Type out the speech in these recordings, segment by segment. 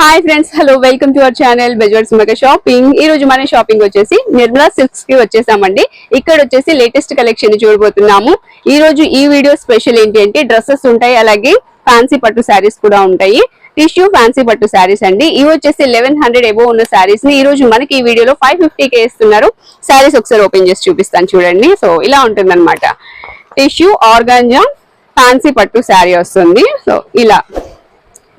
Hi friends hello welcome to our channel బెజవర్స్ సుమక shopping ఈ రోజు మన షాపింగ్ వచ్చేసి నిర్మలా సిల్క్స్కి వచ్చేసామండి. ఇక్కడ వచ్చేసి లేటెస్ట్ కలెక్షన్ చూడబోతున్నాము. ఈ రోజు ఈ వీడియో స్పెషల్ ఏంటి అంటే డ్రెస్సెస్ ఉంటాయి అలాగే ఫ్యాన్సీ పట్టు శారీస్ కూడా ఉంటాయి. టిష్యూ ఫ్యాన్సీ పట్టు శారీస్ అండి. ఇవి వచ్చేసి లెవెన్ హండ్రెడ్ ఎబో ఉన్న శారీస్ని ఈ రోజు మనకి ఈ వీడియోలో ఫైవ్ ఫిఫ్టీ కే ఇస్తున్నారు. శారీస్ ఒకసారి ఓపెన్ చేసి చూపిస్తాను చూడండి. సో ఇలా ఉంటుంది టిష్యూ ఆర్గాంజా ఫ్యాన్సీ పట్టు శారీ వస్తుంది. సో ఇలా.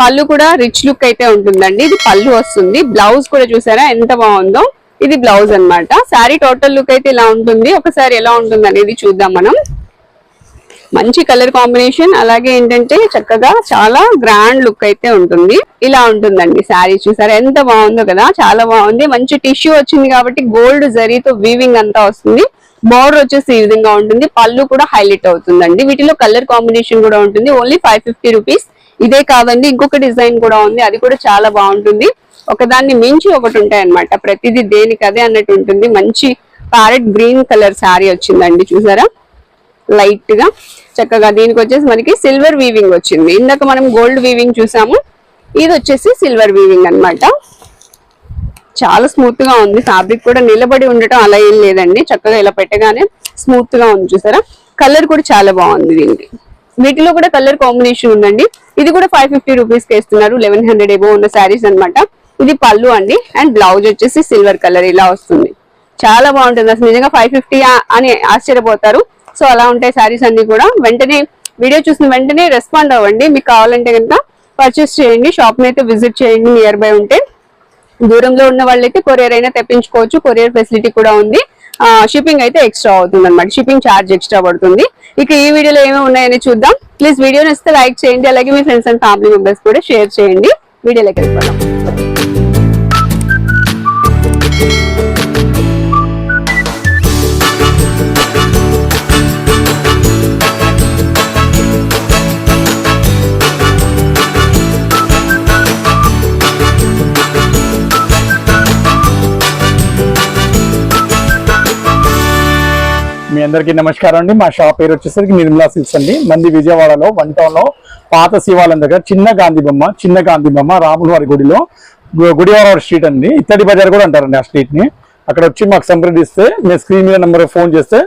పళ్ళు కూడా రిచ్ లుక్ అయితే ఉంటుందండి. ఇది పళ్ళు వస్తుంది. బ్లౌజ్ కూడా చూసారా? ఎంత బాగుందో. ఇది బ్లౌజ్ అన్నమాట. శారీ టోటల్ లుక్ అయితే ఇలా ఉంటుంది. ఒకసారి ఎలా ఉంటుంది అనేది చూద్దాం మనం. మంచి కలర్ కాంబినేషన్ అలాగే ఏంటంటే చక్కగా చాలా గ్రాండ్ లుక్ అయితే ఉంటుంది. ఇలా ఉంటుందండి శారీ చూసారా? ఎంత బాగుందో కదా. చాలా బాగుంది. మంచి టిష్యూ వచ్చింది కాబట్టి గోల్డ్ జరీతో వీవింగ్ అంతా వస్తుంది. బోర్డర్ వచ్చేసి ఈ విధంగా ఉంటుంది. పళ్ళు కూడా హైలైట్ అవుతుందండి. వీటిలో కలర్ కాంబినేషన్ కూడా ఉంటుంది. ఓన్లీ ఫైవ్ ఫిఫ్టీ రూపీస్ ఇదే కాదండి ఇంకొక డిజైన్ కూడా ఉంది అది కూడా చాలా బాగుంటుంది. ఒకదాన్ని మించి ఒకటి ఉంటాయి అనమాట ప్రతిదీ దేనికి అదే అన్నట్టు ఉంటుంది. మంచి ప్యారెట్ గ్రీన్ కలర్ శారీ వచ్చిందండి చూసారా? లైట్గా చక్కగా దీనికి వచ్చేసి మనకి సిల్వర్ వీవింగ్ వచ్చింది. ఇందాక మనం గోల్డ్ వీవింగ్ చూసాము. ఇది వచ్చేసి సిల్వర్ వీవింగ్ అన్నమాట. చాలా స్మూత్గా ఉంది. ఫ్యాబ్రిక్ కూడా నిలబడి ఉండటం అలా ఏం లేదండి. చక్కగా ఇలా పెట్టగానే స్మూత్గా ఉంది చూసారా? కలర్ కూడా చాలా బాగుంది దీనికి. వీటిలో కూడా కలర్ కాంబినేషన్ ఉందండి. ఇది కూడా ఫైవ్ ఫిఫ్టీ రూపీస్కి ఇస్తున్నారు లెవెన్ హండ్రెడ్ ఏబో ఉన్న శారీస్ అన్నమాట. ఇది పళ్ళు అండి. అండ్ బ్లౌజ్ వచ్చేసి సిల్వర్ కలర్ ఇలా వస్తుంది. చాలా బాగుంటుంది. అసలు నిజంగా ఫైవ్ ఫిఫ్టీ అని ఆశ్చర్యపోతారు. సో అలా ఉంటాయి శారీస్ అన్ని కూడా. వెంటనే వీడియో చూసిన వెంటనే రెస్పాండ్ అవ్వండి. మీకు కావాలంటే కనుక పర్చేస్ చేయండి. షాప్ అయితే విజిట్ చేయండి. నియర్ బై ఉంటే. దూరంలో ఉన్న వాళ్ళైతే కొరియర్ అయినా తెప్పించుకోవచ్చు. కొరియర్ ఫెసిలిటీ కూడా ఉంది. షిప్పింగ్ అయితే ఎక్స్ట్రా అవుతుంది అనమాట షిప్పింగ్ ఛార్జ్ ఎక్స్ట్రా పడుతుంది. ఇక ఈ వీడియోలో ఏమేమి ఉన్నాయని చూద్దాం. ప్లీజ్ వీడియో నచ్చితే లైక్ చేయండి. అలాగే మీ ఫ్రెండ్స్ అండ్ ఫ్యామిలీ మెంబర్స్ కూడా షేర్ చేయండి. వీడియోలోకి వెళ్ళిపోదాం. అందరికీ నమస్కారం అండి. మా షాప్ పేరు వచ్చేసరికి నిర్మలా సిల్క్స్ అండి. మంది విజయవాడలో వన్ టౌన్లో పాత శివాలయం దగ్గర చిన్న గాంధీ బొమ్మ చిన్న గాంధీ బొమ్మ రాముల వారి గుడిలో గు- గుడివాడ స్ట్రీట్ అండి. ఇత్తడి బజార్ కూడా అంటారండి ఆ స్ట్రీట్ని. అక్కడ వచ్చి మాకు సంప్రదిస్తే మీరు స్క్రీన్ మీద నెంబర్ ఫోన్ చేస్తే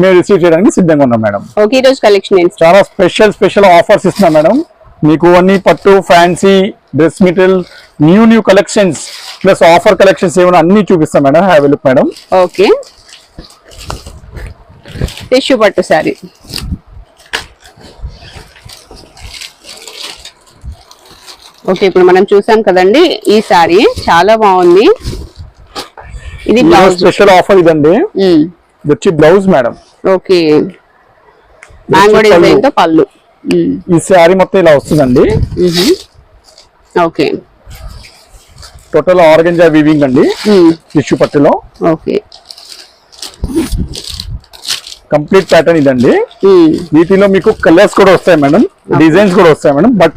మేము రిసీవ్ చేయడానికి సిద్ధంగా ఉన్నాం మేడం. ఓకే ఈ రోజు కలెక్షన్ చాలా స్పెషల్ స్పెషల్ ఆఫర్స్ ఇస్తున్నాం మేడం. మీకు అన్ని పట్టు fancy dress material new new collections plus offer collections ఏమైనా అన్ని చూపిస్తాం madam. Have look madam. Okay. Tissue పట్టు శారీ. ఓకే ఇప్పుడు మనం చూసాం కదండి ఈ శారీ చాలా బాగుంది. ఇది బ్లౌజ్. స్పెషల్ ఆఫర్ ఇదండి. ఇది వచ్చి బ్లౌజ్ మేడం. ఓకే. మ్యాంగో. డిజైన్తో పళ్ళు. ఈ శారీ మొత్తం ఇలా వస్తుందండి. ఓకే. టోటల్ ఆర్గంజా వీవింగ్ అండి. టిష్యూ పట్టులో. ఓకే. కంప్లీట్ ప్యాటర్న్ ఇదండి. వీటిలో మీకు కలర్స్ కూడా వస్తాయి మేడం. డిజైన్స్ కూడా వస్తాయి మేడం. బట్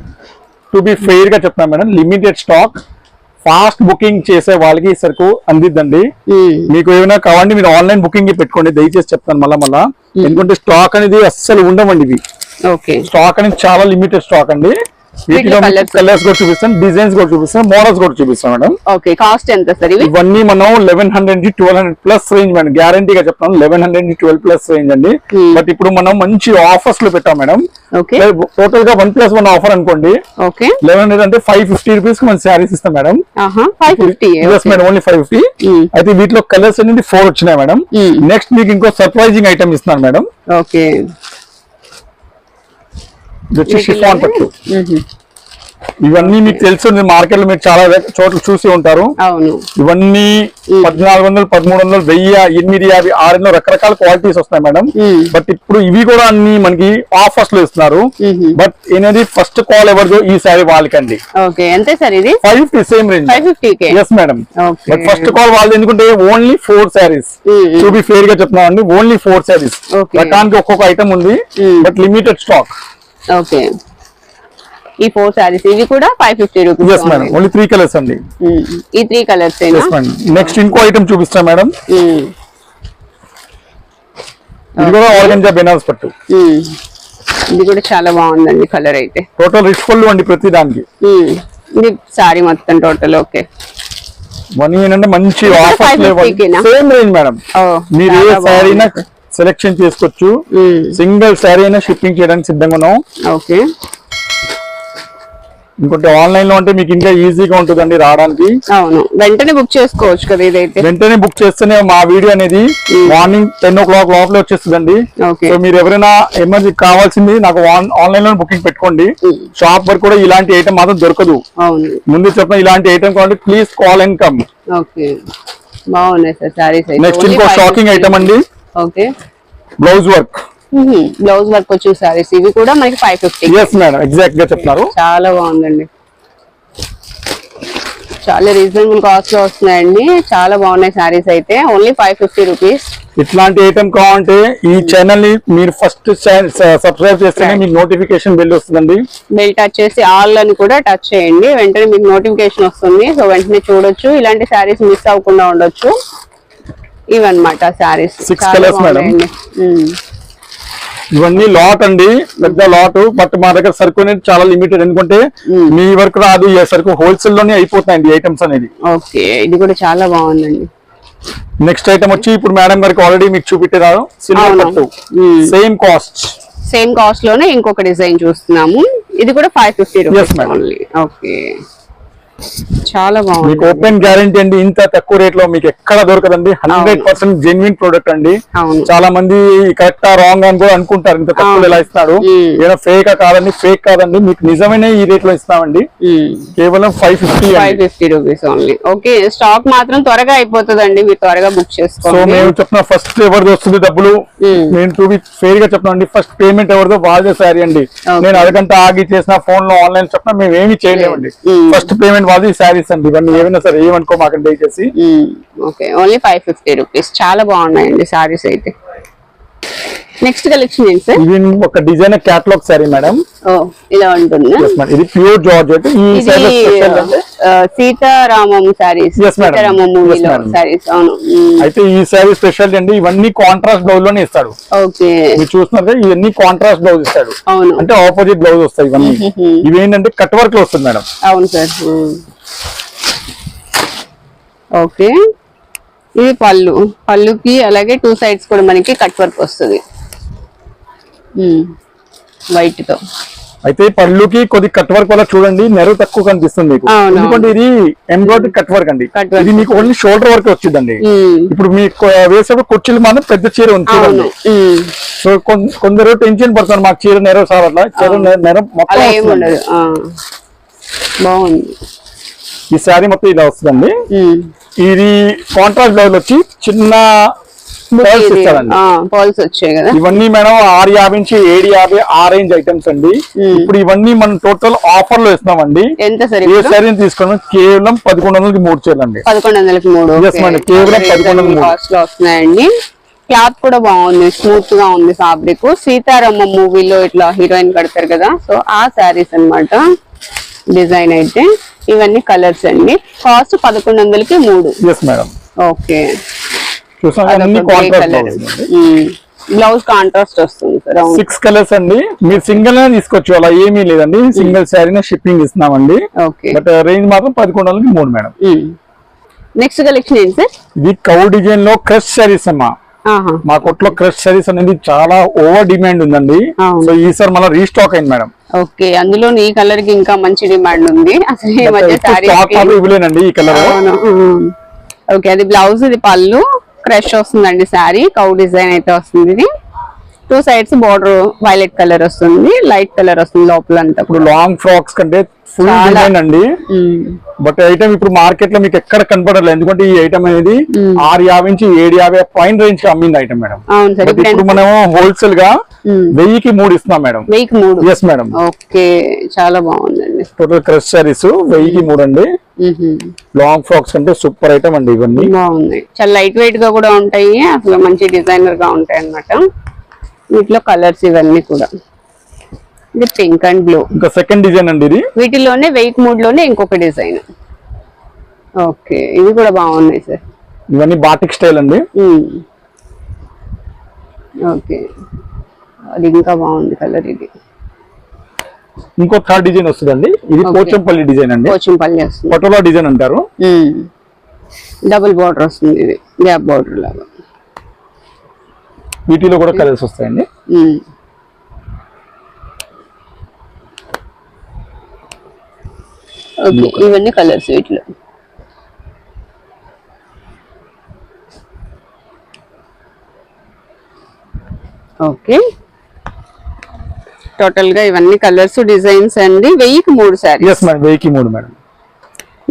టు బి ఫెయిర్గా చెప్తాను madam limited stock fast booking చేసే వాళ్ళకి ఈ సరుకు అందిద్దండి. మీకు ఏమైనా కావాలంటే మీరు ఆన్లైన్ బుకింగ్ పెట్టుకోండి. దయచేసి చెప్తాను మళ్ళా మళ్ళా. ఎందుకంటే స్టాక్ అనేది అస్సలు ఉండవండి ఇవి. ఓకే. స్టాక్ అనేది చాలా లిమిటెడ్ స్టాక్ అండి. కలర్స్ కూడా చూపిస్తాను డిజైన్స్ కూడా చూపిస్తాను మోడల్స్ కూడా చూపిస్తాను మేడం. ఓకే కాస్ట్ ఎంత సార్ ఇవి? ఇవన్నీ మనం లెవెన్ హండ్రెడ్ నుంచి twelve hundred plus range madam. గ్యారంటీగా చెప్తాను లెవెన్ హండ్రెడ్ నుంచి ట్వెల్వ్ ప్లస్ రేంజ్ అండి. Hmm. బట్ ఇప్పుడు మనం మంచి ఆఫర్స్లో పెట్టాం మేడం. ఓకే టోటల్గా వన్ ప్లస్ వన్ ఆఫర్ అనుకోండి. ఓకే లెవెన్ హండ్రెడ్ అంటే ఫైవ్ ఫిఫ్టీ రూపీస్ మన శారీస్ ఇస్తాం madam. Madam only five fifty Hmm. అయితే వీటిలో కలర్స్ అనేది ఫోర్ వచ్చినాయి మేడం. Hmm. నెక్స్ట్ మీకు ఇంకో సర్ప్రైజింగ్ ఐటమ్ ఇస్తున్నాను మేడం. ఓకే ఇది వచ్చి షిఫాన్ పట్టు. ఇవన్నీ మీకు తెలుసు మార్కెట్లో మీరు చాలా చోట్ల చూసి ఉంటారు. ఇవన్నీ పద్నాలుగు వందలు పదమూడు వందలు వెయ్యి ఎనిమిది యాభై ఆరు వందలు రకరకాల క్వాలిటీస్ వస్తాయి మేడం. బట్ ఇప్పుడు ఇవి కూడా అన్ని మనకి ఆఫర్స్లో ఇస్తున్నారు. బట్ అనేది ఫస్ట్ కాల్ ఎవరిదో ఈ sorry వాళ్ళకండి. Five fifty same range yes madam. But first call వాళ్ళది ఎందుకంటే ఓన్లీ ఫోర్ శారీస్. చూపి ఫేర్గా చెప్తున్నాం అండి ఓన్లీ ఫోర్ శారీస్. రకానికి ఒక్కొక్క ఐటమ్ ఉంది. But limited stock okay. ఈ ఫోర్ సారీస్ ఇవి కూడా five fifty rupees madam only three colours అండి. ఈ త్రీ కలర్స్ నెక్స్ట్ ఇంకో ఐటమ్ చూపిస్తా మేడం ఇది కూడా ఆర్గంజా బెనారస్ పట్టు ఇది కూడా చాలా బాగుందండి కలర్ అయితే. టోటల్ రిచ్ పళ్ళు అండి ప్రతి దానికి. ఉమ్, ఇది సారీ మొత్తం టోటల్ ఓకే ఇవన్నీ ఏంటంటే మంచి ఇది ఆఫర్స్ 550 కేనా? సేమ్ రేంజ్ మేడం మీరు ఏ బాగుంది. సెలెక్షన్ చేసుకోవచ్చు. సింగిల్ శారీ అయినా షిప్పింగ్ చేయడానికి సిద్ధంగా ఉన్నాం. ఓకే. ఇంకోటి ఆన్లైన్లో అంటే మీకు ఇంకా ఈజీగా ఉంటుందండి రావడానికి. అవును. వెంటనే బుక్ చేసుకోవచ్చు కదా ఇదైతే. వెంటనే బుక్ చేస్తేనే మా వీడియో అనేది మార్నింగ్ టెన్ ఓ క్లాక్ లోపల వచ్చేస్తుందండి. సో మీరు ఎవరైనా ఎమర్జెన్సీ కావాల్సింది నాకు ఆన్లైన్లో బుకింగ్ పెట్టుకోండి. షాప్ వరకు కూడా ఇలాంటి ఐటమ్ మాత్రం దొరకదు. ముందు చెప్పిన ఇలాంటి ఐటమ్ కావాలి please call and come next ఇంకో షాకింగ్ ఐటమ్ అండి. Okay. Blouse work blouse work వచ్చే సారీస్ ఇవి కూడా మనకి ఫైవ్ ఫిఫ్టీ మేడం ఎగ్జాక్ట్గా చెప్తున్నారు. చాలా బాగుందండి. చాలా రీజనబుల్ కాస్ట్లో వస్తున్నాయండి. చాలా బాగున్నాయి సారీస్ అయితే. ఓన్లీ ఫైవ్ ఫిఫ్టీ రూపీస్ ఇట్లాంటి ఐటమ్ కావాలంటే ఈ ఛానల్ని మీరు ఫస్ట్ సబ్స్క్రైబ్ చేస్తేనే మీకు నోటిఫికేషన్ బిల్ వస్తుందండి. బెల్ టచ్ చేసి ఆల్ అని కూడా టచ్ చేయండి. వెంటనే మీకు నోటిఫికేషన్ వస్తుంది. సో వెంటనే చూడొచ్చు. ఇలాంటి సారీస్ మిస్ అవ్వకుండా ఉండొచ్చు. ఇవన్నమాట సారీస్ madam. ఇవన్నీ లాట్ అండి. పెద్ద లాట్ బట్ మా దగ్గర సరుకు అనేది చాలా లిమిటెడ్ ఎందుకంటే మీ వరకు రాదు ఈ సరుకు హోల్సేల్లోనే అయిపోతాయండి ఐటమ్స్ అనేది. ఓకే ఇది కూడా చాలా బాగుందండి. నెక్స్ట్ ఐటమ్ వచ్చి ఇప్పుడు మేడం గారికి ఆల్రెడీ మీకు చూపెట్టారు సిల్వర్. పట్టు. సేమ్ కాస్ట్ సేమ్ కాస్ట్లోనే ఇంకొక డిజైన్ చూస్తున్నాము. ఇది కూడా ఫైవ్ ఫిఫ్టీ రూపీస్ ఓకే. చాలా మీకు బాగుంది ఓపెన్ గ్యారంటీ అండి ఇంత తక్కువ రేట్లో మీకు ఎక్కడ దొరకదండి. హండ్రెడ్ పర్సెంట్ జెన్యున్ ప్రోడక్ట్ అండి. చాలా మంది కరెక్టా రాంగ్ అని కూడా అనుకుంటారు ఇంత తక్కువ ఇస్తున్నాడు Hmm. ఏదో ఫేక్ కాదండి ఫేక్ కాదండి మీకు నిజమైన ఈ రేట్లో ఇస్తామండి కేవలం five fifty five fifty rupees only okay stock మాత్రం త్వరగా అయిపోతుందండి మీరు త్వరగా బుక్ సో చేసుకోండి మేము చెప్తున్నా ఫస్ట్ ఎవరిది వస్తుంది డబ్బులు. నేను వీక్ ఫెయిర్గా చెప్తున్నా అండి ఫస్ట్ పేమెంట్ ఎవరిదో వాళ్ళదే సారీ అండి. నేను అరగంట ఆగి చేసిన ఫోన్లో ఆన్లైన్ చెప్పినా మేము ఏమి చేయలేమండి. ఫస్ట్ పేమెంట్ వాళ్ళది శారీస్ అండి. ఇవన్నీ ఏమైనా సరే ఏమనుకో మాకు దయచేసి okay. Only five fifty rupees చాలా బాగున్నాయండి శారీస్ అయితే. నెక్స్ట్ కలెక్షన్ ఏంటి సార్? ఇది ఒక డిజైన్ క్యాటలాగ్ శారీ మేడం ఓ ఇలా ఉంటుంది. ఇది ప్యూర్ జార్జెట్ ఇది ఆ, సీతారామం సారీస్. సీతారామం మూవీలో. సారీస్ అవును. అయితే ఈ శారీ స్పెషల్ అండి ఇవన్నీ కాంట్రాస్ట్ బ్లౌజ్లోనే ఇస్తాడు. ఓకే. మీరు చూస్తున్నారు ఇవన్నీ కాంట్రాస్ట్ బ్లౌజ్ ఇస్తాడు. అవును. అంటే ఆపోజిట్ బ్లౌజ్ వస్తాయి ఇవన్నీ. ఇవి ఏంటంటే కట్ వర్క్లో వస్తుంది మేడం అవును సార్. ఓకే. ఇది పళ్ళు. పళ్ళుకి అలాగే టూ సైడ్స్ కూడా మనకి కట్ వర్క్ వస్తుంది. వైట్తో అయితే పళ్ళుకి కొద్ది కట్ వర్క్ వల్ల చూడండి నెరవు తక్కువ కనిపిస్తుంది మీకు. ఎందుకంటే ఇది ఎంబ్రాయిడరీ కట్ వర్క్ అండి. ఇది మీకు ఓన్లీ షోల్డర్ వర్క్ వచ్చిందండి. ఇప్పుడు మీకు వేసేప్పుడు కుర్చీలు మాత్రం పెద్ద చీర ఉంది చూడండి. సో కొందరు టెన్షన్ పడతారు మాకు చీర నెరవు సార్ అట్లా చీర నెరవు మొత్తం. బాగుంది ఈ శారీ మొత్తం ఇలా వస్తుందండి. ఇది కాంట్రాస్ట్ బ్లౌజ్ వచ్చి చిన్న పర్ల్స్ వచ్చాయి కదా. ఇవన్నీ మేడం ఆరు యాభై నుంచి ఏడు యాభై ఆ రేంజ్ ఐటమ్స్ అండి. ఇప్పుడు ఇవన్నీ మనం టోటల్ ఆఫర్లో ఇస్తున్నామండి ఎంత సార్ ఏ శారీ తీసుకోవడం కేవలం పదకొండు వందలకి మూడు చీరలు అండి. పదకొండు వందలకి మూడు. కేవలం 1100 కాస్ట్లో వస్తున్నాయండి. క్లాత్ కూడా బాగుంది. స్మూత్గా ఉంది ఫ్యాబ్రిక్ సీతారామ మూవీలో ఇట్లా హీరోయిన్ కడతారు కదా. సో ఆ శారీస్ అన్నమాట డిజైన్ అయితే. ఇవన్నీ కలర్స్ అండి. కాస్ట్ పదకొండు వందలకి మేడం. ఓకే. బ్లౌజ్ కాంట్రాస్ట్ వస్తుంది సిక్స్ కలర్స్ అండి. మీరు సింగిల్గా తీసుకోవచ్చు అలా ఏమీ లేదండి. సింగిల్ శారీ షిప్పింగ్ ఇస్తున్నామండి. ఓకే. బట్ రేంజ్ మాత్రం పదకొండు వందలకి మూడు మేడం. నెక్స్ట్ కలెక్షన్ ఏంటి సార్? ఇది కౌ డిజైన్లో క్రష్ శారీస్ అమ్మా. మా కొట్లో క్రష్ శారీస్ అనేది చాలా ఓవర్ డిమాండ్ ఉందండి. సో ఈసారి మళ్ళీ రీస్టాక్ అయింది మేడం. ఓకే. అందులో ఈ కలర్కి ఇంకా మంచి డిమాండ్ ఉంది. అసలు ఇవ్వలేనండి ఈ కలర్ ఓకే. అది బ్లౌజ్ ఇది పళ్ళు. క్రష్ వస్తుందండి శారీ కౌ డిజైన్ అయితే వస్తుంది ఇది. Two sides border violet colour వస్తుంది లైట్ కలర్ వస్తుంది లోపల అంతా ఇప్పుడు లాంగ్ ఫ్రాక్స్ కంటే ఫుల్ అండి. బట్ ఐటమ్ ఇప్పుడు మార్కెట్లో మీకు ఎక్కడ కనపడలేదు ఎందుకంటే ఈ ఐటమ్ అనేది ఆరు యాభై నుంచి ఏడు యాభై పైన రేంజ్కి అమ్మింది ఐటమ్ మేడం. ఇప్పుడు మనం హోల్సేల్గా. వెయ్యికి మూడు ఇస్తున్నాం మేడం. వెయ్యికి మూడు? Yes madam. ఓకే చాలా బాగుందండి. టోటల్ క్రష్ సారీస్ వెయ్యికి మూడు అండి. లాంగ్ ఫ్రాక్స్ అంటే సూపర్ ఐటమ్ అండి ఇవన్నీ. బాగుంది. చాలా లైట్ వెయిట్గా కూడా ఉంటాయి. అసలు మంచి డిజైనర్గా ఉంటాయి అన్నమాట వీటిలో కలర్స్ ఇవన్నీ కూడా. ఇది పింక్ అండ్ బ్లూ. ఇంకా సెకండ్ డిజైన్ అండి ఇది. వీటిలోనే వెయిట్ మూడ్లోనే ఇంకొక డిజైన్ ఓకే ఇవి కూడా బాగున్నాయి సార్ ఇవన్నీ బాటిక్ స్టైల్ అండి. ఓకే అది ఇంకా బాగుంది కలర్ ఇది. ఇంకో థర్డ్ డిజైన్ వస్తుందండి. ఇది. పోచంపల్లి డిజైన్ అండి. పోచంపల్లి వస్తుంది. పటోలా డిజైన్ అంటారు. డబుల్ బార్డర్ వస్తుంది ఇది. గ్యాప్ బార్డర్ లాగా. వీటిలో కూడా కలర్స్ వస్తాయండి. ఓకే ఇవన్నీ కలర్స్ వీటిలో. ఓకే టోటల్గా ఇవన్నీ కలర్స్ డిజైన్స్ అండి. వెయ్యికి మూడు మేడం వెయ్యికి మూడు మేడం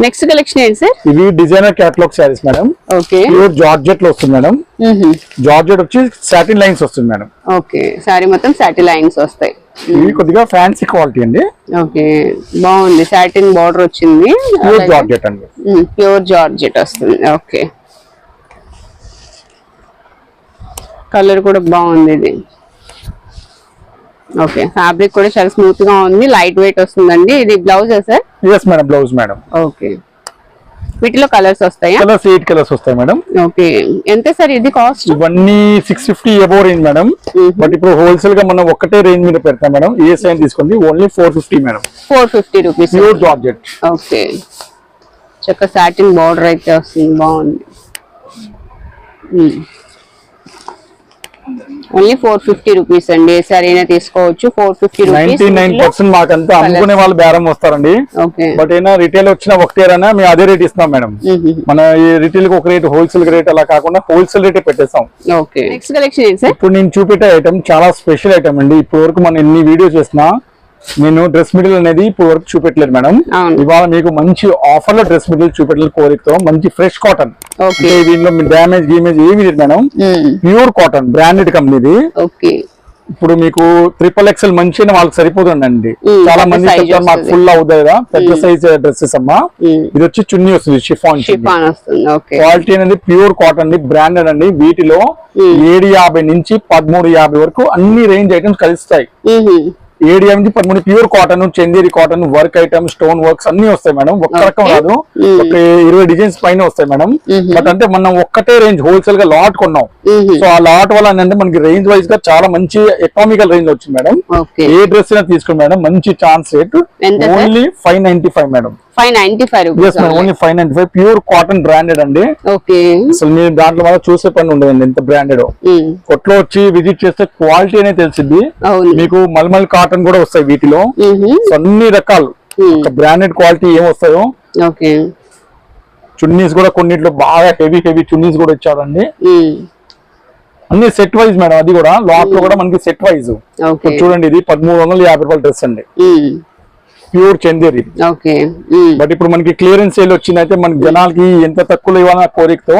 నెక్స్ట్ కలెక్షన్ ఏంటి సార్ ఇవి designer catalogue saris madam okay pure జార్జెట్లో వస్తుంది మేడం జార్జెట్ వచ్చి సాటిన్ లైన్స్ వస్తుంది మేడం ఓకే శారీ మొత్తం శాటిలైన్స్ వస్తాయి. ఇవి కొద్దిగా ఫ్యాన్సీ క్వాలిటీ అండి. ఓకే బాగుంది. సాటిన్ బార్డర్ వచ్చింది. ప్యూర్ జార్జెట్ అండి. ప్యూర్ జార్జెట్ వస్తుంది. ఓకే కలర్ కూడా బాగుంది ఇది. ఓకే. ఫ్యాబ్రిక్ కూడా చాలా స్మూత్గా ఉంది. లైట్ వెయిట్ వస్తుందండి. ఇది blouse sir yes madam blouse madam okay. వీటిలో కలర్స్ వస్తాయా? కలర్స్ ఎయిట్ కలర్స్ వస్తాయి మేడం ఓకే. ఎంత సార్ ఇది కాస్ట్ ఇవన్నీ six fifty above range madam but ఇప్పుడు హోల్సేల్గా మనం ఒక్కటే రేంజ్ మీద పెడతాం మేడం ఏ సైన్ తీసుకోండి? Only four fifty madam four fifty rupees pure georgette okay. చక్క సాటిన్ బార్డర్ అయితే వస్తుంది. బాగుంది. ఓన్లీ ఫోర్ ఫిఫ్టీ రూపీస్ అండి. ఏ సారీ అయినా తీసుకోవచ్చు. Four fifty ninety nine percent మాకంతా అమ్ముకునే వాళ్ళు బేరం వస్తారండి. బట్ అయినా రిటైల్ వచ్చిన ఒకటేరైనా మేము అదే రేట్ ఇస్తాం మేడం. మన ఈ రిటైల్కి ఒక రేట్ హోల్సేల్ రేట్ అలా కాకుండా హోల్సేల్ రేటే పెట్టేస్తాం. ఇప్పుడు నేను చూపెట్టే ఐటమ్ చాలా స్పెషల్ ఐటమ్ అండి. ఇప్పటి వరకు మనం ఎన్ని వీడియో చేసినా నేను డ్రెస్ మెటీరియల్ అనేది ఇప్పుడు వరకు చూపెట్టలేదు మేడం. ఇవాళ మీకు మంచి ఆఫర్లో డ్రెస్ మెటీరియల్ చూపెట్టాలి కోరికతో. మంచి ఫ్రెష్ కాటన్. దీనిలో డ్యామేజ్ గీమేజ్ ఏమి లేదు మేడం. ప్యూర్ కాటన్ బ్రాండెడ్ కంపెనీది ఓకే. ఇప్పుడు మీకు ట్రిపుల్ ఎక్స్ఎల్ మంచి వాళ్ళకి సరిపోతుందండి. చాలా మంది చెప్తారు మాకు. ఫుల్ అవుతుంది కదా. పెద్ద సైజ్ డ్రెస్సెస్ అమ్మా. ఇది వచ్చి చున్నీ వస్తుంది షిఫాన్ క్వాలిటీ అనేది ప్యూర్ కాటన్ బ్రాండెడ్ అండి. వీటిలో ఏడు యాభై నుంచి పదమూడు యాభై వరకు అన్ని రేంజ్ ఐటమ్స్ కలుస్తాయి. ఏడు నుంచి పదమూడు pure cotton Chanderi cotton work item stone works అన్ని వస్తాయి మేడం. ఒక్క రకం రాదు. ఒక ఇరవై డిజైన్స్ పైన వస్తాయి మేడం. బట్ అంటే మనం ఒక్కటే రేంజ్ హోల్సేల్గా లాట్ కొన్నాం. సో ఆ లాట్ వల్ల ఏంటంటే మనకి రేంజ్ వైజ్గా చాలా మంచి ఎకనామికల్ రేంజ్ వచ్చింది మేడం. ఏ డ్రెస్ అయినా తీసుకోండి మేడం. మంచి chance rate? Only five ninety five madam. Five ninety five rupees only five ninety five pure cotton branded అండి. ఓకే అసలు మీరు దాంట్లో చూసే పని ఉండదండి ఎంత బ్రాండెడ్ ఉమ్, కొట్లో వచ్చి విజిట్ చేస్తే క్వాలిటీ అనేది తెలిసింది మీకు మల్మల్ కాటన్ కూడా వస్తాయి వీటిలో. అన్ని రకాలు. Hmm. బ్రాండెడ్ క్వాలిటీ ఏం వస్తాయో. ఓకే చున్నీస్ కూడా కొన్నిట్లో బాగా హెవీ హెవీ చున్నీస్ కూడా ఇచ్చారండి. ఉమ్, అన్ని సెట్ వైజ్ మేడం అది కూడా. లాట్లో కూడా మనకి సెట్ వైజ్ చూడండి ఇది పదమూడు వందల యాభై రూపాయల డ్రెస్ అండి. ప్యూర్ చందేరి. బట్ ఇప్పుడు మనకి క్లియరెన్స్ సేల్ వచ్చిందైతే మనకి జనాలకి ఎంత తక్కువలో ఇవ్వాలన్న కోరికతో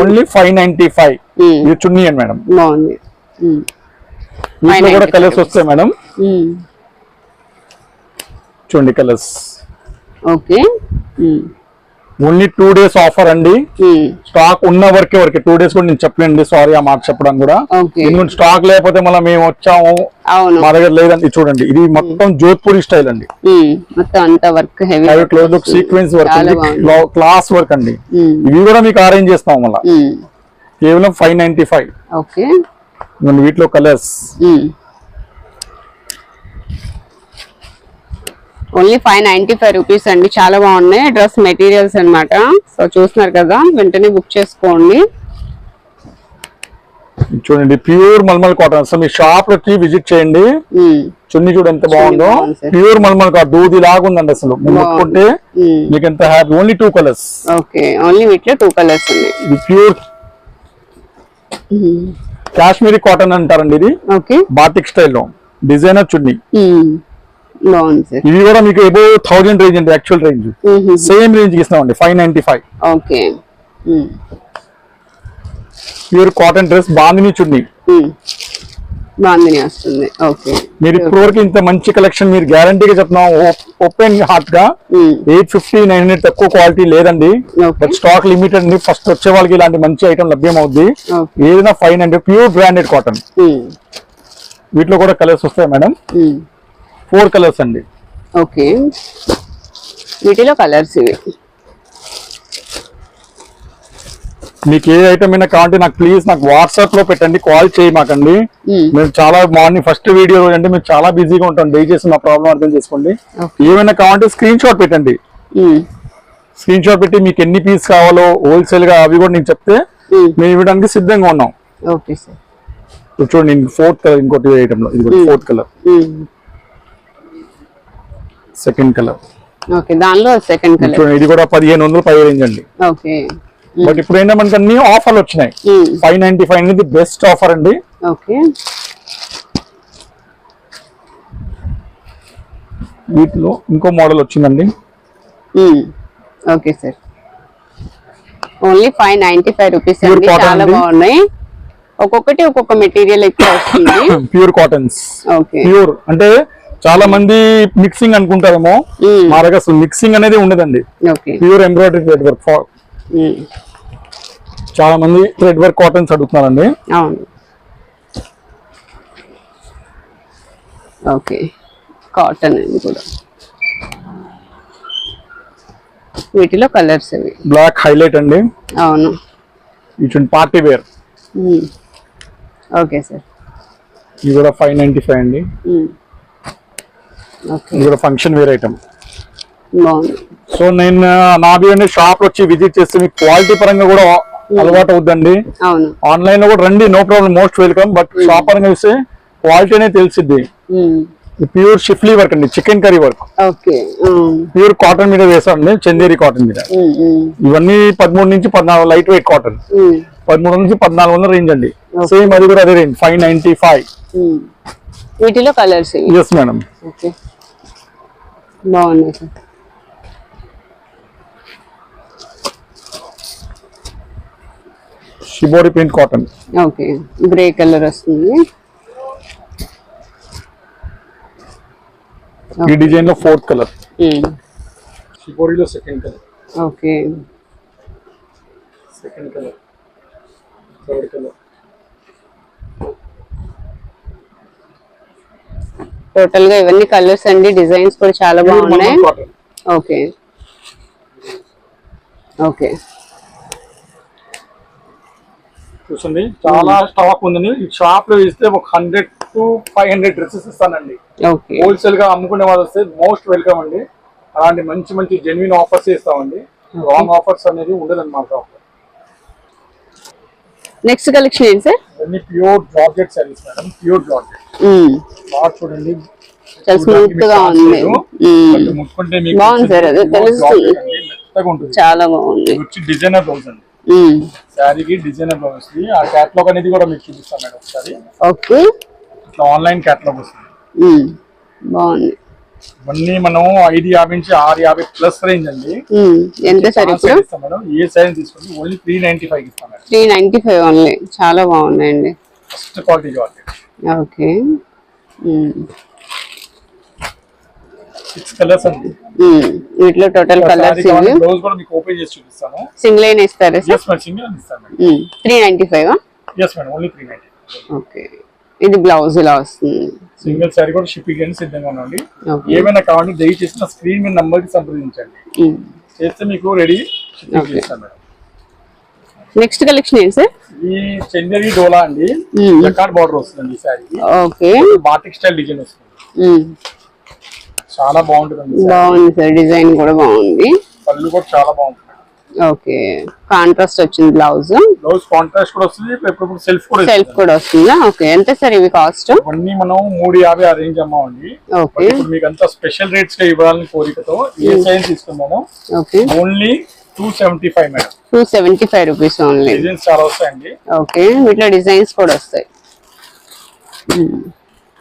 ఓన్లీ ఫైవ్ నైన్టీ ఫైవ్. ఇది చున్నీ అండి మేడం వీటిలో కూడా 595 కలర్స్ వస్తాయి మేడం. చూడండి colours. Okay. Only two days offer అండి. ఉమ్, స్టాక్ ఉన్న వరకే వరకే. టూ డేస్ కూడా నేను చెప్పలేండి సారీ ఆ మాట చెప్పడం కూడా. ఎందుకంటే స్టాక్ లేకపోతే మళ్ళీ మేము వచ్చాము. మా దగ్గర లేదండి. చూడండి. ఇది మొత్తం జోధ్పూరి స్టైల్ అండి. వర్క్ క్లోజ్ సీక్వెన్స్ వర్క్ అండి. బాగుంది. క్లాస్ వర్క్ అండి. ఇవి కూడా మీకు అరేంజ్ చేస్తాం మళ్ళీ. కేవలం ఫైవ్ నైన్టీ ఫైవ్ వీటిలో colours only five ninety five rupees అండి. చాలా బాగున్నాయి. డ్రెస్ మెటీరియల్స్ అన్నమాట. సో చూస్తున్నారు కదా వెంటనే బుక్ చేసుకోండి. చూడండి ప్యూర్ మల్మల్ కాటన్. అసలు మీ షాప్లోకి విజిట్ చేయండి. చున్నీ చూడు ఎంత బాగుందో. Pure mulmul cotton. దూది లాగా ఉందండి అసలు ముట్టుకుంటే మీకు ఎంత happy. Only two colours. Okay. Only వీటిలో టూ కలర్స్ ఇది ప్యూర్ కాశ్మీరీ కాటన్ అంటారండి ఇది. బాతిక్ స్టైల్లో. డిజైనర్ చున్నీ. బాగుంది సార్ ఇది కూడా మీకు ఎబో థౌజండ్ రేంజ్ అండి యాక్చువల్ రేంజ్ సేమ్ రేంజ్ ఇస్తామండి five ninety five okay pure cotton dress bandhani chunni. వస్తుంది. ఓకే. మీరు ఇప్పటి వరకు ఇంత మంచి కలెక్షన్ మీరు గ్యారంటీగా చెప్తున్నాం ఓపెన్ హార్ట్గా ఎయిట్ ఫిఫ్టీ నైన్ హండ్రెడ్ తక్కువ క్వాలిటీ లేదండి. స్టాక్ లిమిటెడ్ అండి ఫస్ట్ వచ్చే వాళ్ళకి ఇలాంటి మంచి ఐటమ్ లభ్యం అవుద్ది ఏదైనా five hundred pure branded cotton వీటిలో కూడా కలర్స్ వస్తాయి మేడం. ఫోర్ కలర్స్ అండి. ఓకే. వీటిలో కలర్స్ ఇవి. మీకు ఏ ఐటమ్ అయినా కావాలంటే నాకు ప్లీజ్ నాకు వాట్సాప్లో పెట్టండి కాల్ చేయమాకండి మేము. చాలా మార్నింగ్ ఫస్ట్ వీడియో అంటే మేము చాలా బిజీగా ఉంటాం దయచేసి మా ప్రాబ్లం అర్థం చేసుకోండి. ఏమైనా కావాలంటే స్క్రీన్ షాట్ పెట్టండి. స్క్రీన్ షాట్ పెట్టి మీకు ఎన్ని పీస్ కావాలో హోల్సేల్గా అవి కూడా నేను చెప్తే మేము. ఇవ్వడానికి సిద్ధంగా ఉన్నాం. చూడండి ఫోర్త్ కలర్ ఇంకోటి ఐటమ్లో ఇది fourth colour second colour okay దానిలో సెకండ్ కలర్ ఇది కూడా పదిహేను వందలు పై రేంజ్ అండి. ఓకే బట్ ఇప్పుడు ఏంటంటే మనకి అన్ని ఆఫర్లు వచ్చినాయి. ఉమ్, ఫైవ్ నైన్టీ ఫైవ్ అనేది బెస్ట్ ఆఫర్ అండి. ఓకే వీటిలో ఇంకో మోడల్ వచ్చిందండి. Okay sir only five ninety five rupees చాలా. బాగున్నాయి. ఒక్కొక్కటి ఒక్కొక్క మెటీరియల్ ఎక్కువ వస్తుంది. ప్యూర్ కాటన్స్ ఓకే ప్యూర్ అంటే చాలా మంది మిక్సింగ్ అనుకుంటారేమో. మా దగ్గర అసలు మిక్సింగ్ అనేది ఉండదండి. Okay. Pure embroidery thread work చాలా మంది థ్రెడ్ వర్క్ కాటన్స్ అడుగుతున్నారండి. ఓకే. కాటన్ అండి కూడా. వీటిలో కలర్స్ అవి బ్లాక్ హైలైట్ అండి. అవును. ఇటువంటి పార్టీ వేర్ ఓకే సార్. ఇది కూడా ఫైవ్ నైన్టీ ఫైవ్ అండి ఇది కూడా ఫంక్షన్ వేర్ ఐటమ్ సో నేను నా బియ్యం షాప్ వచ్చి విజిట్ చేస్తే మీకు క్వాలిటీ పరంగా కూడా అలవాటు అవుద్దండి. ఆన్లైన్లో కూడా రండి no problem most welcome but shop పరంగా చూస్తే క్వాలిటీ అనేది తెలిసిద్ది. ప్యూర్ షిఫ్లీ వర్క్ అండి chikankari work pure cotton మీద వేసామండి చందేరి కాటన్ మీద. ఉమ్, ఉమ్, ఇవన్నీ పదమూడు నుంచి పద్నాలుగు లైట్ వెయిట్ కాటన్ పదమూడు నుంచి పద్నాలుగు వందల రేంజ్ అండి. సేమ్ అది కూడా అదే రేంజ్ ఫైవ్ నైన్టీ ఫైవ్. వీటిలో కలర్స్ ఎస్ మేడం ఓకే బాగున్నాయి sir shibori print cotton okay grey colour వస్తుంది ఈ డిజైన్లో fourth colour um, షిబోరిలో second colour okay second colour third colour టోటల్గా ఇవన్నీ కలర్స్ అండి డిజైన్స్ కూడా చాలా బాగున్నాయి. ఓకే ఓకే చూసండి చాలా స్టాక్ ఉందండి. ఈ షాప్లో ఇస్తే ఒక hundred to five hundred dresses ఇస్తానండి. హోల్సేల్గా అమ్ముకునే వాళ్ళు వస్తే మోస్ట్ వెల్కమ్ అండి. అలాంటి మంచి మంచి జెన్యున్ ఆఫర్స్ ఇస్తామండి. రాంగ్ ఆఫర్స్ అనేది ఉండదండి మా షాప్లో. నెక్స్ట్ కలెక్షన్ ఏంటి సార్? ఇవన్నీ pure georgette saris madam pure georgette cloth చూడండి. చాలా స్మూత్గా ఉంది. బట్ ముట్టుకుంటే మీకు బాగుంది సార్, అదే తెలుస్తుంది. చాలా బాగుంది. వచ్చి డిజైనర్ బ్లౌజ్ అండి. శారీకి డిజైనర్ బ్లౌజ్ వస్తుంది ఆ క్యాట్లాగ్ అనేది కూడా మీకు చూపిస్తాను మేడం ఒకసారి. ఓకే ఇట్లా ఆన్లైన్ క్యాట్లాగ్ వస్తుంది. ఉమ్, బాగుంది. ఇవన్నీ మనం ఐదు యాభై నుంచి ఆరు యాభై ప్లస్ రేంజ్ అండి. ఎంత సార్ మేడం. ఏ సైజ్ తీసుకోండి ఓన్లీ త్రీ నైన్టీ ఫైవ్ ఇస్తాం madam. Three ninety five only చాలా బాగున్నాయండి. First quality georgette okay. Um, six colours అండి. ఉమ్, వీటిలో టోటల్ కలర్స్ ఇవి. బ్లౌజ్ కూడా మీకు ఓపెన్ చేసి చూపిస్తాను. సింగిల్ అయినా ఇస్తారా సార్? ఎస్ మేడం సింగిల్ ఇస్తాను madam. Three ninety five yes madam only three ninety okay. ఇది బ్లౌజ్ ఇలా వస్తుంది. సింగిల్ సారీ కూడా షిప్పింగ్ అని సిద్ధంగా ఉండండి ఏమైనా కావాలంటే దయచేసి నా స్క్రీన్ మీద నంబర్కి సంప్రదించండి. చేస్తే మీకు రెడీ షిప్పింగ్. చేస్తాను మేడం. నెక్స్ట్ కలెక్షన్ ఏంటి సార్? ఈ చందేరి డోలా అండి. మ్మ్. జకార్డ్ బార్డర్ వస్తుందండి ఈ ఓకే. బాటిక్ స్టైల్ డిజైన్ వస్తుంది. చాలా బాగుంటుంది బాగుంది సార్ డిజైన్ కూడా బాగుంది. పళ్ళు కూడా చాలా బాగుంటుంది ఓకే. కాంట్రాస్ట్ వచ్చింది బ్లౌజ్. బ్లౌజ్ కాంట్రాస్ట్ కూడా వస్తుంది ఇప్పుడు సెల్ఫ్ కూడా సెల్ఫ్. కూడా వస్తుందా? ఓకే. ఎంత సార్ ఇవి కాస్ట్? ఇవన్నీ మనం మూడు యాభై ఆ రేంజ్ అమ్మామండి. ఓకే. ఇప్పుడు మీకు అంతా స్పెషల్ రేట్స్గా ఇవ్వాలని కోరికతో ఏ సైజ్ తీసుకున్నాము okay. Only two seventy five madam two seventy five rupees only designs చాలా వస్తాయండి. ఓకే. వీటిలో డిజైన్స్ కూడా వస్తాయి. ఉమ్,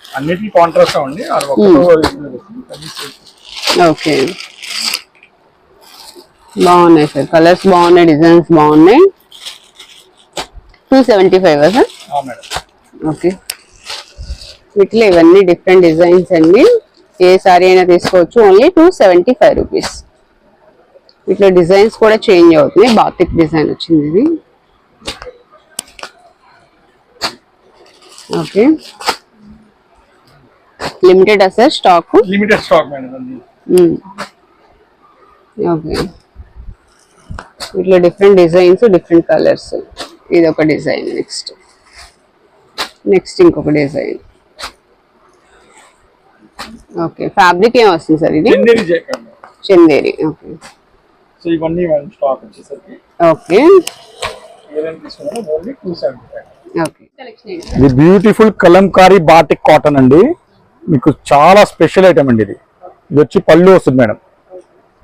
అన్నిటికీ కాంట్రాస్ట్ అండి వస్తుంది. ఓకే. బాగున్నాయి సార్. కలర్స్ బాగున్నాయి డిజైన్స్ బాగున్నాయి. Two seventy five sir? Okay. వీటిలో ఇవన్నీ డిఫరెంట్ డిజైన్స్ అండి. ఏ సారీ అయినా తీసుకోవచ్చు only two seventy five rupees వీటిలో డిజైన్స్ కూడా చేంజ్ అవుతున్నాయి. బాతిక్ డిజైన్ వచ్చింది ఇది. Okay. Limited sir stock limited stock okay. ఇట్లా డిఫరెంట్ డిజైన్స్ డిఫరెంట్ కలర్స్ ఇది ఒక డిజైన్ నెక్స్ట్ నెక్స్ట్ ఇంకొక డిజైన్ ఓకే ఫ్యాబ్రిక్ ఏం వస్తుంది సార్ ఇది? చందేరి ఓకే సో ఇవన్నీ స్టాక్ వచ్చేసరికి. ఓకే ఇది బ్యూటిఫుల్ కలంకారీ బాటిక్ కాటన్ అండి. మీకు చాలా స్పెషల్ ఐటమ్ అండి ఇది. ఇది వచ్చి పళ్ళు వస్తుంది మేడం.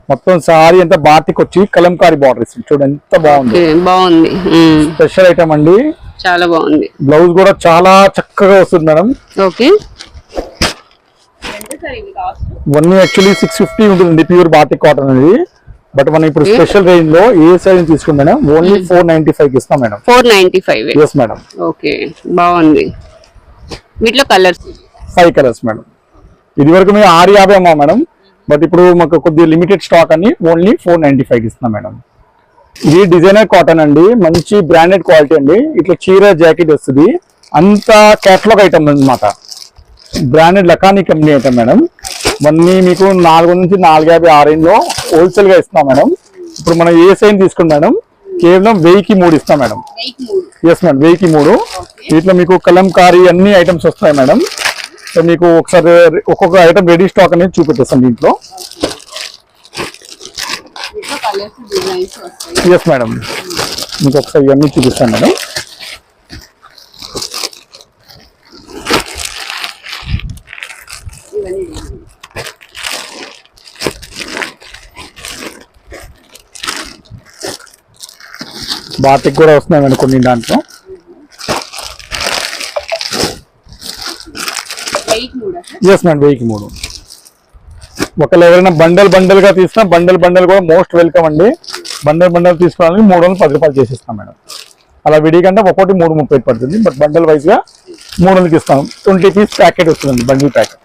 మొత్తం సారీ అంతా బాటిక్ వచ్చి కలంకారీ బార్డర్ ఇస్తుంది చూడండి ఎంత బాగుంది. బాగుంది. స్పెషల్ ఐటమ్ అండి. చాలా బాగుంది. బ్లౌజ్ కూడా చాలా చక్కగా వస్తుంది మేడం. ఓకే. ఇవన్నీ యాక్చువల్లీ సిక్స్ ఫిఫ్టీ ఉంటుంది ప్యూర్ బాటిక్ కాటన్ అనేది. బట్ మనం ఇప్పుడు స్పెషల్ రేంజ్లో ఏ సైజ్ తీసుకుంది మేడం? ఓన్లీ ఫోర్ నైన్టీ ఫైవ్కి ఇస్తాం madam. Four ninety five. Yes madam okay బాగుంది. వీటిలో కలర్స్ ఫైవ్ కలర్స్ మేడం ఇది వరకు మేము ఆరు యాభై అమ్మా మేడం. బట్ ఇప్పుడు మాకు కొద్దిగా లిమిటెడ్ స్టాక్ అని ఓన్లీ ఫోర్ నైన్టీ ఫైవ్ ఇస్తున్నాం మేడం. ఇది డిజైనర్ కాటన్ అండి మంచి బ్రాండెడ్ క్వాలిటీ అండి. ఇట్లా చీర జాకెట్ వస్తుంది. అంత క్యాటలాగ్ ఐటమ్ అన్నమాట. బ్రాండెడ్ లకానీ కంపెనీ ఐటమ్ మేడం ఇవన్నీ మీకు నాలుగు నుంచి నాలుగు యాభై ఆరేంజ్లో హోల్సేల్గా ఇస్తాం మేడం. ఇప్పుడు మనం ఏ సైన్ తీసుకుని మేడం కేవలం వెయ్యికి మూడు ఇస్తాం మేడం. Yes madam. వెయ్యికి మూడు. వీటిలో మీకు కలంకారీ అన్ని ఐటమ్స్ వస్తాయి మేడం. సో మీకు ఒకసారి ఒక్కొక్క ఐటమ్ రెడీ స్టాక్ అనేది చూపెట్టేస్తాను దీంట్లో. ఎస్ మేడం మీకు ఒకసారి ఇవన్నీ చూపిస్తాను మేడం బాటిక్ కూడా వస్తున్నాయి మేడం కొన్ని దాంట్లో. ఎస్ మ్యామ్ వెయ్యికి మూడు. ఒకవేళ ఎవరైనా బండల్ బండల్గా తీసినా బండల్ బండల్ కూడా మోస్ట్ వెల్కమ్ అండి. బండల్ బండల్ తీసుకోవడానికి మూడు వందలు పది రూపాయలు చేసిస్తాం మేడం. అలా విడిగంటే ఒక్కొక్కటి మూడు ముప్పై పడుతుంది బట్ బండల్ వైజ్గా మూడు వందలకి ఇస్తాం. ట్వంటీ పీస్ ప్యాకెట్ వస్తుందండి బండిల్ ప్యాకెట్